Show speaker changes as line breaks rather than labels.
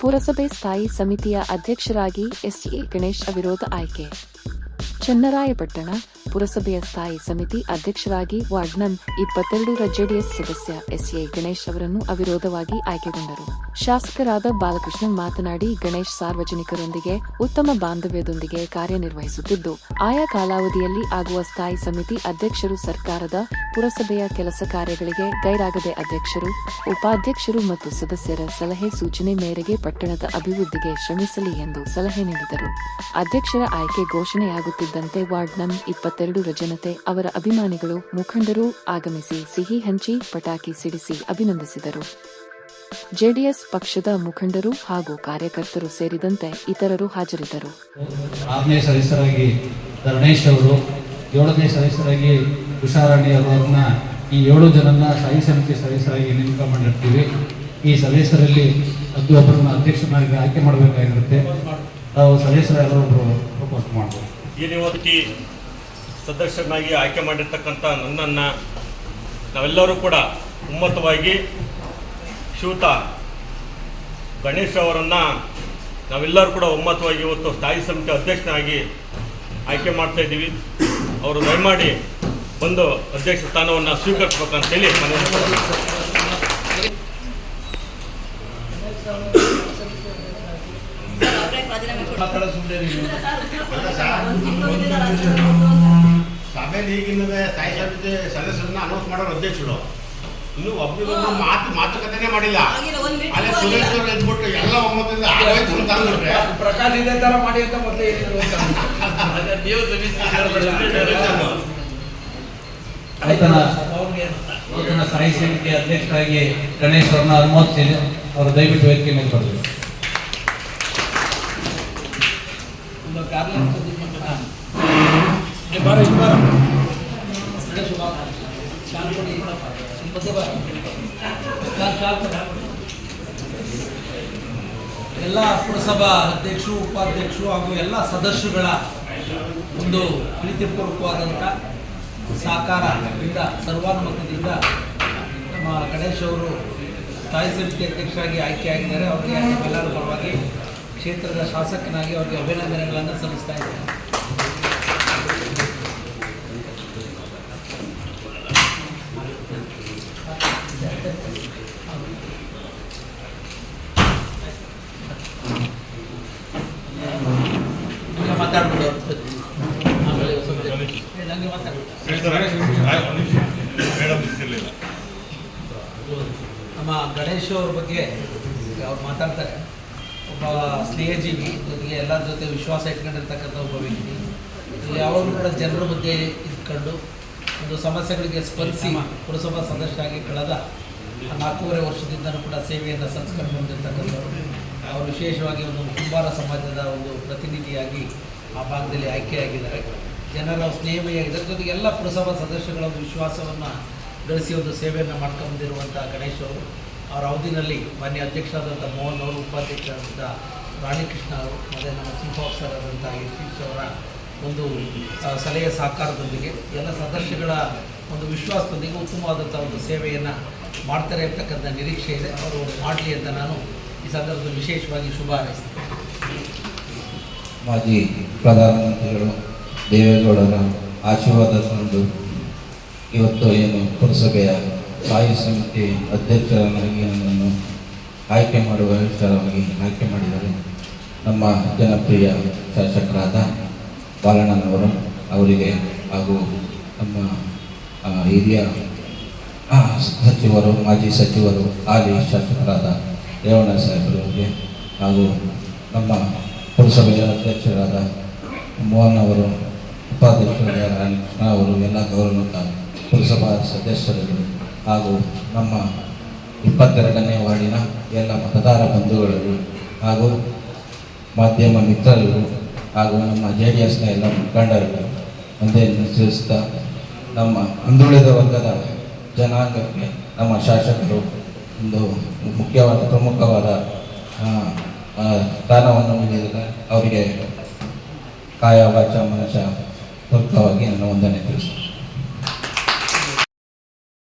ಪುರಸಭೆ ಸ್ಥಾಯಿ ಸಮಿತಿಯ ಅಧ್ಯಕ್ಷರಾಗಿ ಎಸ್ಎ ಗಣೇಶ್ ಅವಿರೋಧ ಆಯ್ಕೆ ಚನ್ನರಾಯಪಟ್ಟಣ ಪುರಸಭೆಯ ಸ್ಥಾಯಿ ಸಮಿತಿ ಅಧ್ಯಕ್ಷರಾಗಿ ವಾರ್ಡ್ ನಂ ಇಪ್ಪತ್ತೆರಡರ ಜೆಡಿಎಸ್ ಸದಸ್ಯ ಎಸ್ಎ ಗಣೇಶ್ ಅವರನ್ನು ಅವಿರೋಧವಾಗಿ ಆಯ್ಕೆಗೊಂಡರು. ಶಾಸಕರಾದ ಬಾಲಕೃಷ್ಣನ್ ಮಾತನಾಡಿ, ಗಣೇಶ್ ಸಾರ್ವಜನಿಕರೊಂದಿಗೆ ಉತ್ತಮ ಬಾಂಧವ್ಯದೊಂದಿಗೆ ಕಾರ್ಯನಿರ್ವಹಿಸುತ್ತಿದ್ದು, ಆಯಾ ಕಾಲಾವಧಿಯಲ್ಲಿ ಆಗುವ ಸ್ಥಾಯಿ ಸಮಿತಿ ಅಧ್ಯಕ್ಷರು ಸರ್ಕಾರದ ಪುರಸಭೆಯ ಕೆಲಸ ಕಾರ್ಯಗಳಿಗೆ ಗೈರಾಗದೆ ಅಧ್ಯಕ್ಷರು, ಉಪಾಧ್ಯಕ್ಷರು ಮತ್ತು ಸದಸ್ಯರ ಸಲಹೆ ಸೂಚನೆ ಮೇರೆಗೆ ಪಟ್ಟಣದ ಅಭಿವೃದ್ಧಿಗೆ ಶ್ರಮಿಸಲಿ ಎಂದು ಸಲಹೆ ನೀಡಿದರು. ಅಧ್ಯಕ್ಷರ ಆಯ್ಕೆ ಘೋಷಣೆಯಾಗುತ್ತಿದ್ದಂತೆ ವಾರ್ಡ್ ನಂ ಇಪ್ಪತ್ತೆರಡು ಜನತೆ ಅವರ ಅಭಿಮಾನಿಗಳು ಮುಖಂಡರು ಆಗಮಿಸಿ ಸಿಹಿ ಹಂಚಿ ಪಟಾಕಿ ಸಿಡಿಸಿ ಅಭಿನಂದಿಸಿದರು. ಜೆಡಿಎಸ್ ಪಕ್ಷದ ಮುಖಂಡರು ಹಾಗೂ ಕಾರ್ಯಕರ್ತರು ಸೇರಿದಂತೆ ಇತರರು ಹಾಜರಿದ್ದರು.
ಆರನೇ ಸದಸ್ಯರಾಗಿ ಧರಣೇಶ್ ಅವರು, ಏಳನೇ ಸದಸ್ಯರಾಗಿ ಉಷಾರಾಣಿ ಅವರನ್ನ ಈ ಏಳು ಜನನ್ನ ಸ್ಥಾಯಿ ಸಮಿತಿ ಸದಸ್ಯರಾಗಿ ನೇಮಕ ಮಾಡಿರ್ತೀವಿ. ಈ ಸದಸ್ಯರಲ್ಲಿ ಪ್ರತಿಯೊಬ್ಬರನ್ನ ಅಧ್ಯಕ್ಷನಾಗಿ ಆಯ್ಕೆ ಮಾಡಬೇಕಾಗಿರುತ್ತೆ. ನಾವು ಸದಸ್ಯರೆಲ್ಲರೊಬ್ಬರು ಪ್ರಪೋಸ್ ಮಾಡ್ಬೋದು.
ನಿವೃತ್ತಿ ಸದಸ್ಯನಾಗಿ ಆಯ್ಕೆ ಮಾಡಿರ್ತಕ್ಕಂಥ ನನ್ನನ್ನು ನಾವೆಲ್ಲರೂ ಕೂಡ ಉಮ್ಮತವಾಗಿ ಶೂತ ಗಣೇಶ್ ಅವರನ್ನು ನಾವೆಲ್ಲರೂ ಕೂಡ ಒಮ್ಮತವಾಗಿ ಇವತ್ತು ಸ್ಥಾಯಿ ಸಮಿತಿ ಅಧ್ಯಕ್ಷನಾಗಿ ಆಯ್ಕೆ ಮಾಡ್ತಾ ಇದ್ದೀವಿ ಅವರು ದಯಮಾಡಿ ಬಂದು ಅಧ್ಯಕ್ಷ ಸ್ಥಾನವನ್ನು ಸ್ವೀಕರಿಸ್ಬೇಕಂತೇಳಿ ಮಾಡ್ತೀನಿ.
ಸಭೆಯಲ್ಲಿ ಈಗಿನ ಸ್ಥಾಯಿ ಸಮಿತಿ ಸದಸ್ಯರನ್ನ ಅನೌನ್ಸ್ ಮಾಡೋರು ಅಧ್ಯಕ್ಷರು ಇನ್ನು ಒಬ್ಬರಿಗೊಬ್ರು ಮಾತು ಮಾತುಕತೆನೇ ಮಾಡಿಲ್ಲ.
ಅಲ್ಲಿ ಒಂದ್ meeting
ಅಲ್ಲೇ
ಆಗಿಲ್ಲ.
ಸುರೇಶ್ ಎದ್ಬಿಟ್ಟು ಎಲ್ಲ ಒಮ್ಮತದಿಂದ ಆಗೋಯ್ತು ಅಂತ ಅಂದ್ಬಿಟ್ರೆ
ಪ್ರಕಾಶ್ ಇದೇ ತರ ಮಾಡಿ ಅಂತ ಮೊದಲೇ ಹೇಳಿದ್ರು ಅವ್ರಿಗೆ
ಸ್ಥಾಯಿ ಸಮಿತಿ ಅಧ್ಯಕ್ಷರಾಗಿ ಗಣೇಶ್ ಅವ್ರನ್ನ ಅನುಮೋದಿಸಿದೆ ಅವರು ದಯವಿಟ್ಟು ವೇದಿಕೆ ಮೇಲೆ ಬರಬೇಕು
ಎಲ್ಲ ಪುರಸಭಾ ಅಧ್ಯಕ್ಷರು, ಉಪಾಧ್ಯಕ್ಷರು ಹಾಗೂ ಎಲ್ಲ ಸದಸ್ಯರುಗಳ ಒಂದು ಪ್ರೀತಿಪೂರ್ವಕವಾದಂಥ ಸಹಕಾರದಿಂದ, ಸರ್ವಾನುಮತದಿಂದ ನಮ್ಮ ಗಣೇಶ್ ಅವರು ಸ್ಥಾಯಿ ಸಮಿತಿ ಅಧ್ಯಕ್ಷರಾಗಿ ಆಯ್ಕೆಯಾಗಿದ್ದಾರೆ. ಅವರಿಗೆ ಎಲ್ಲರ ಪರವಾಗಿ ಕ್ಷೇತ್ರದ ಶಾಸಕನಾಗಿ ಅವರಿಗೆ ಅಭಿನಂದನೆಗಳನ್ನು ಸಲ್ಲಿಸ್ತಾ ಇದ್ದೇನೆ. ನಮ್ಮ ಗಣೇಶ್ ಅವ್ರ ಬಗ್ಗೆ ಅವ್ರು ಮಾತಾಡ್ತಾರೆ. ಒಬ್ಬ ಸ್ನೇಹಜೀವಿ ಜೊತೆಗೆ ಎಲ್ಲರ ಜೊತೆ ವಿಶ್ವಾಸ ಇಟ್ಕೊಂಡಿರ್ತಕ್ಕಂಥ ಒಬ್ಬ ವ್ಯಕ್ತಿ. ಯಾವಾಗಲೂ ಕೂಡ ಜನರ ಮಧ್ಯೆ ಇದ್ಕೊಂಡು ಒಂದು ಸಮಸ್ಯೆಗಳಿಗೆ ಸ್ಪಂದಿಸಿ ಪುರಸಭಾ ಸದಸ್ಯರಾಗಿ ಕಳೆದ ನಾಲ್ಕೂವರೆ ವರ್ಷದಿಂದಲೂ ಕೂಡ ಸೇವೆಯನ್ನು ಸಲ್ಲಿಸ್ಕೊಂಡು ಹೊಂದಿರ್ತಕ್ಕಂಥವ್ರು. ಅವರು ವಿಶೇಷವಾಗಿ ಒಂದು ಕುಂಬಾರ ಸಮಾಜದ ಒಂದು ಪ್ರತಿನಿಧಿಯಾಗಿ ಆ ಭಾಗದಲ್ಲಿ ಆಯ್ಕೆಯಾಗಿದ್ದಾರೆ. ಜನರ ಸ್ನೇಹಮಯ ಇದರ ಜೊತೆಗೆ ಎಲ್ಲ ಪುರಸಭಾ ಸದಸ್ಯಗಳ ಒಂದು ವಿಶ್ವಾಸವನ್ನು ಗಳಿಸಿ ಒಂದು ಸೇವೆಯನ್ನು ಮಾಡ್ಕೊಂಡಿರುವಂಥ ಗಣೇಶ್ ಅವರು. ಅವರ ಅವಧಿನಲ್ಲಿ ಮಾನ್ಯ ಅಧ್ಯಕ್ಷರಾದಂಥ ಮೋಹನ್ ಅವರು, ಉಪಾಧ್ಯಕ್ಷರಾದಂಥ ರಾಣಿಕೃಷ್ಣ ಅವರು, ಮತ್ತು ನಮ್ಮ ಚೀಫ್ ಆಫೀಸರ್ ಆದಂಥ ಎಸ್ ಅವರ ಒಂದು ಸಲಹೆ ಸಹಕಾರದೊಂದಿಗೆ ಎಲ್ಲ ಸದಸ್ಯಗಳ ಒಂದು ವಿಶ್ವಾಸದೊಂದಿಗೆ ಉತ್ತಮವಾದಂಥ ಒಂದು ಸೇವೆಯನ್ನು ಮಾಡ್ತಾರೆ ಅಂತಕ್ಕಂಥ ನಿರೀಕ್ಷೆ ಇದೆ. ಅವರು ಮಾಡಲಿ ಅಂತ ನಾನು ಈ ಸಂದರ್ಭದಲ್ಲಿ ವಿಶೇಷವಾಗಿ ಶುಭ ಹಾರೈಸ್ತೇನೆ.
ಮಾಜಿ ಪ್ರಧಾನಮಂತ್ರಿಗಳು, ದೇವೇಗೌಡರ ಆಶೀರ್ವಾದ ತಂದು ಇವತ್ತು ಏನು ಪುರಸಭೆಯ ಸ್ಥಾಯಿ ಸಮಿತಿ ಅಧ್ಯಕ್ಷರನ್ನಾಗಿ ನನ್ನನ್ನು ಆಯ್ಕೆ ಮಾಡುವ ವಿಚಾರವಾಗಿ ಆಯ್ಕೆ ಮಾಡಿದರು ನಮ್ಮ ಜನಪ್ರಿಯ ಶಾಸಕರಾದ ಬಾಲಣ್ಣನವರು ಅವರಿಗೆ ಹಾಗೂ ನಮ್ಮ ಹಿರಿಯ ಸಚಿವರು, ಮಾಜಿ ಸಚಿವರು, ಹಾಲಿ ಶಾಸಕರಾದ ರೇವಣ್ಣ ಸಾಹೇಬರವರಿಗೆ ಹಾಗೂ ನಮ್ಮ ಪುರಸಭೆಯ ಅಧ್ಯಕ್ಷರಾದ ಮೋಹನ್ ಅವರು, ಉಪಾಧ್ಯಕ್ಷರಾದ ಅವರು, ಎಲ್ಲ ಗೌರವ ಪುರಸಭಾ ಸದಸ್ಯರು ಹಾಗೂ ನಮ್ಮ ಇಪ್ಪತ್ತೆರಡನೇ ವಾರ್ಡಿನ ಎಲ್ಲ ಮತದಾರ ಬಂಧುಗಳು ಹಾಗೂ ಮಾಧ್ಯಮ ಮಿತ್ರರು ಹಾಗೂ ನಮ್ಮ ಜೆ ಡಿ ಎಸ್ನ ಎಲ್ಲ ಮುಖಂಡರಿಗೂ ಒಂದೇ ನಮ್ಮ ಹಿಂದುಳಿದ ವರ್ಗದ ಜನಾಂಗಕ್ಕೆ ನಮ್ಮ ಶಾಸಕರು ಒಂದು ಮುಖ್ಯವಾದ ಪ್ರಮುಖವಾದ ಸ್ಥಾನವನ್ನು ನೀಡಿದರೆ ಅವರಿಗೆ ಕಾಯ ವಾಚ ಮನಸ ಪೂರ್ವಕವಾಗಿ ನನ್ನ ವಂದನೆ ತಿಳಿಸ್ತೀನಿ.